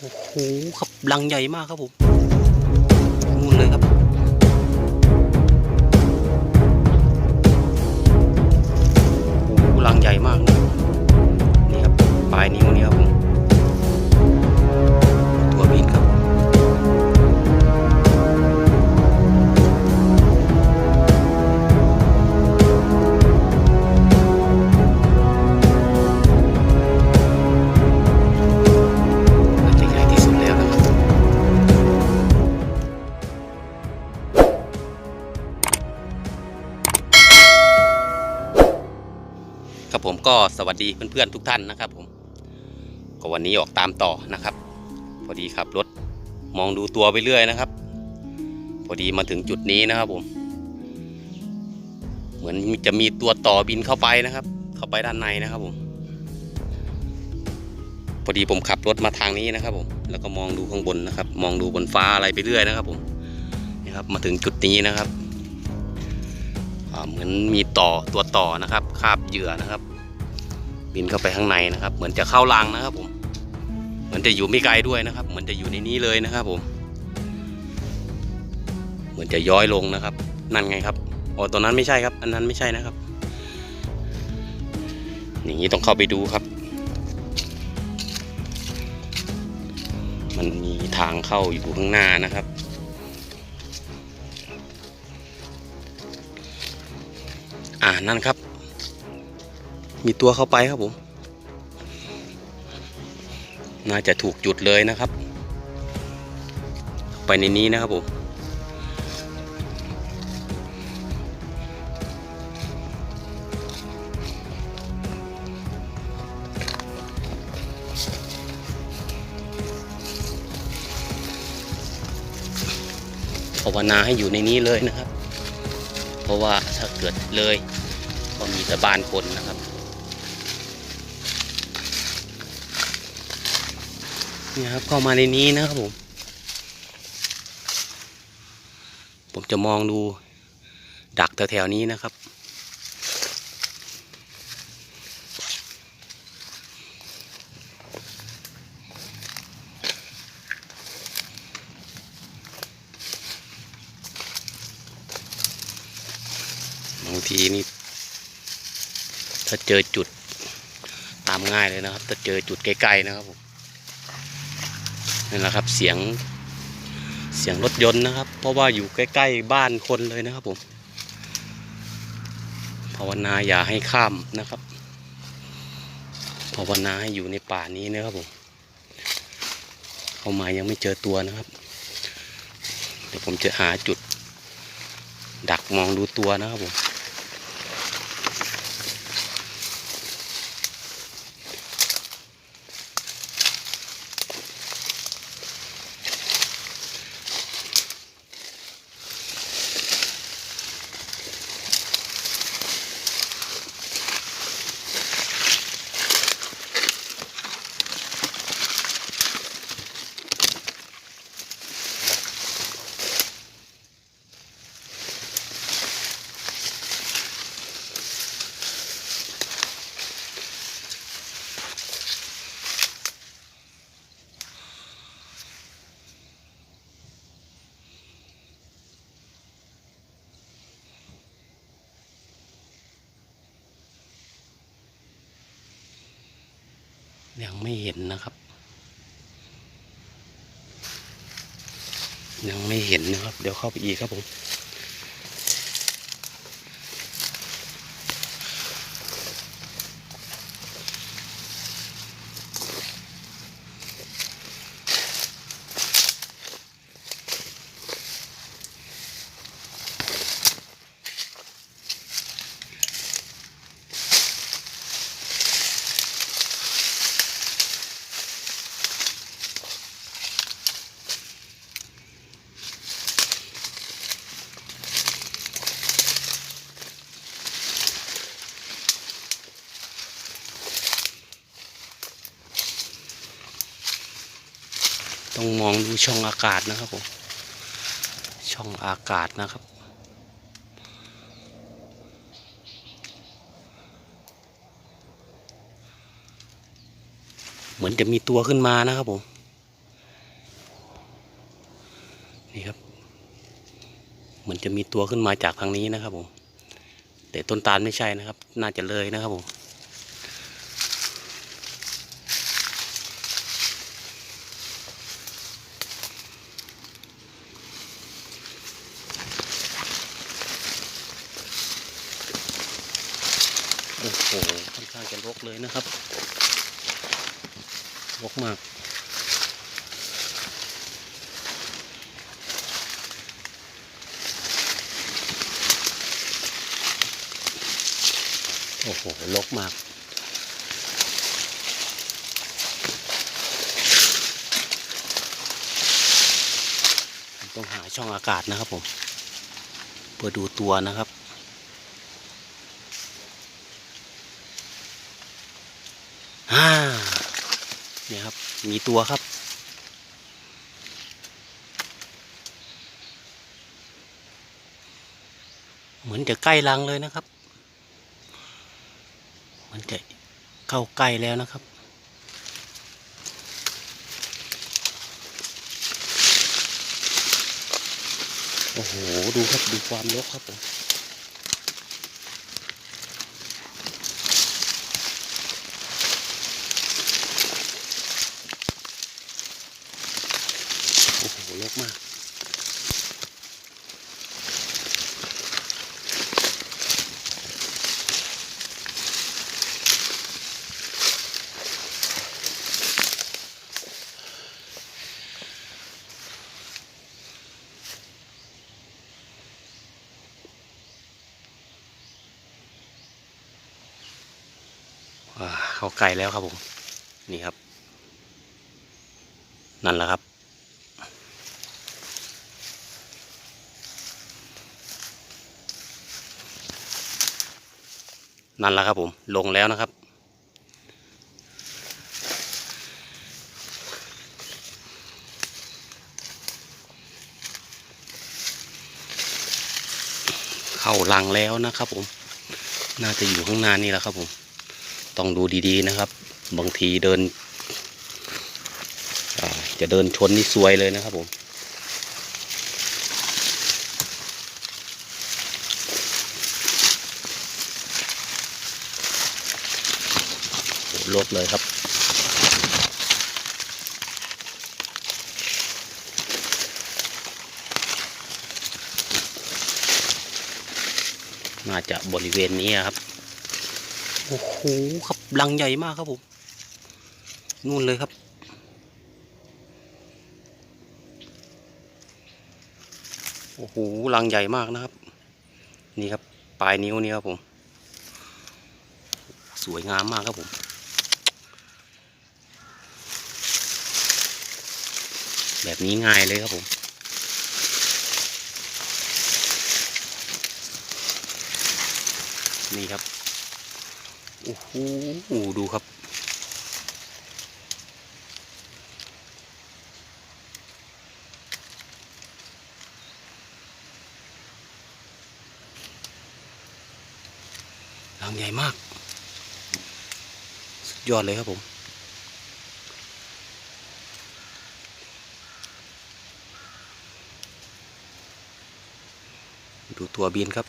โอ้โหครับลังใหญ่มากครับผม ครับผมก็สวัสดีเพื่อนๆทุกท่านนะครับผมก็วันนี้ออกตามต่อนะครับ พอดีขับรถมองดูตัวไปเรื่อยนะครับ พอดีมาถึงจุดนี้นะครับผม เหมือนจะมีตัวต่อบินเข้าไปนะครับ เข้าไปด้านในนะครับผม พอดีผมขับรถมาทางนี้นะครับผมแล้วก็มองดูข้างบนนะครับ มองดูบนฟ้าอะไรไปเรื่อยนะครับผมนี่ครับมาถึงจุดนี้นะครับ เหมือนมีต่อตัวต่อนะครับคาบเหยื่อนะครับ บินเข้าไปข้างในนะครับ เหมือนจะเข้ารังนะครับผมเหมือนจะอยู่ไม่ไกลด้วยนะครับ เหมือนจะอยู่ในนี้เลยนะครับผม เหมือนจะย้อยลงนะครับ นั่นไงครับอ๋อตัวนั้นไม่ใช่ครับ อันนั้นไม่ใช่นะครับอย่างนี้ต้องเข้าไปดูครับ มันมีทางเข้าอยู่ข้างหน้านะครับ อ่านั่นครับ มีตัวเข้าไปครับผม น่าจะถูกจุดเลยนะครับ ไปในนี้นะครับผมภาวนาให้อยู่ในนี้เลยนะครับ เพราะว่าถ้าเกิดเลยก็มีแต่บ้านคนนะครับนี่ครับเข้ามาในนี้นะครับผม ผมจะมองดูดักแถวๆนี้นะครับางทีนี่ ถ้าเจอจุดตามง่ายเลยนะครับ ถ้าเจอจุดใกล้ๆนะครับผมนั่แหละครับเสียงเสียงรถยนต์นะครับ เพราะว่าอยู่ใกล้ๆบ้านคนเลยนะครับผมภาวนาอย่าให้ข้ามนะครับภาวนาให้อยู่ในป่านี้นะครับผมเข้ามายังไม่เจอตัวนะครับ เดี๋ยวผมจะหาจุด ดักมองดูตัวนะครับผม ยังไม่เห็นนะครับ ยังไม่เห็นนะครับ เดี๋ยวเข้าไปอีกครับผม องมองดูช่องอากาศนะครับผมช่องอากาศนะครับ เหมือนจะมีตัวขึ้นมานะครับผมนี่ครับ เหมือนจะมีตัวขึ้นมาจากทางนี้นะครับผมแต่ต้นตาลไม่ใช่นะครับ น่าจะเลยนะครับผม รกเลยนะครับรกมากโอ้โหรกมาก ต้องหาช่องอากาศนะครับผม เพื่อดูตัวนะครับาเนี่ยครับ มีตัวครับ เหมือนจะใกล้รังเลยนะครับ มันจะเข้าใกล้แล้วนะครับโอ้โห ดูครับ ดูความรกครับผม โอ้โหรก มากอ่าเข้าใกลแล้วครับผม นี่ครับ นั่นแหละครับ นั่นแหละครับผมลงแล้วนะครับ เข้ารังแล้วนะครับผม น่าจะอยู่ข้างหน้านี่แหละครับผม ต้องดูดีๆนะครับ บางทีเดินจะเดินชนนี่ซวยเลยนะครับผม โอ้โห ลบเลยครับ น่าจะบริเวณนี้ครับ โอ้โหครับรังใหญ่มากครับผม นู่นเลยครับโอ้โหรังใหญ่มากนะครับ นี่ครับ ปลายนิ้วนี่ครับผม สวยงามมากครับผม แบบนี้ง่ายเลยครับผม นี่ครับ โอ้โห ดูครับรังใหญ่มาก สุดยอดเลยครับผม ดูตัวบินครับ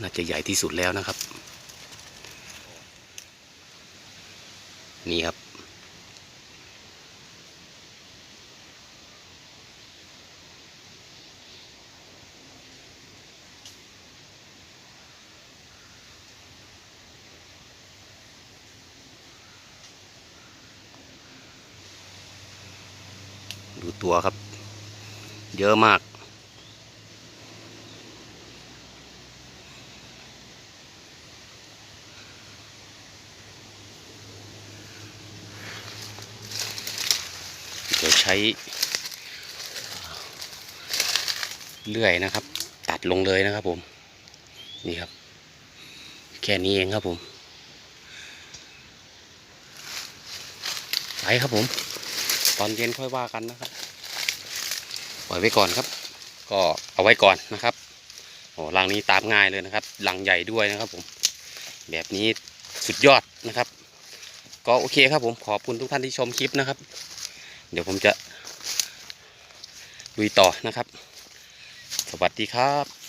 น่าจะใหญ่ที่สุดแล้วนะครับ นี่ครับ ตัวครับ เยอะมาก เดี๋ยวใช้ เลื่อยนะครับ ตัดลงเลยนะครับผม นี่ครับ แค่นี้เองครับผมไปครับผม ตอนเย็นค่อยว่ากันนะครับ ปล่อยไว้ก่อนครับ ก็เอาไว้ก่อนนะครับโอ้ลังนี้ตามง่ายเลยนะครับลังใหญ่ด้วยนะครับผม แบบนี้สุดยอดนะครับ ก็โอเคครับผมขอบคุณทุกท่านที่ชมคลิปนะครับ เดี๋ยวผมจะลุยต่อนะครับ สวัสดีครับ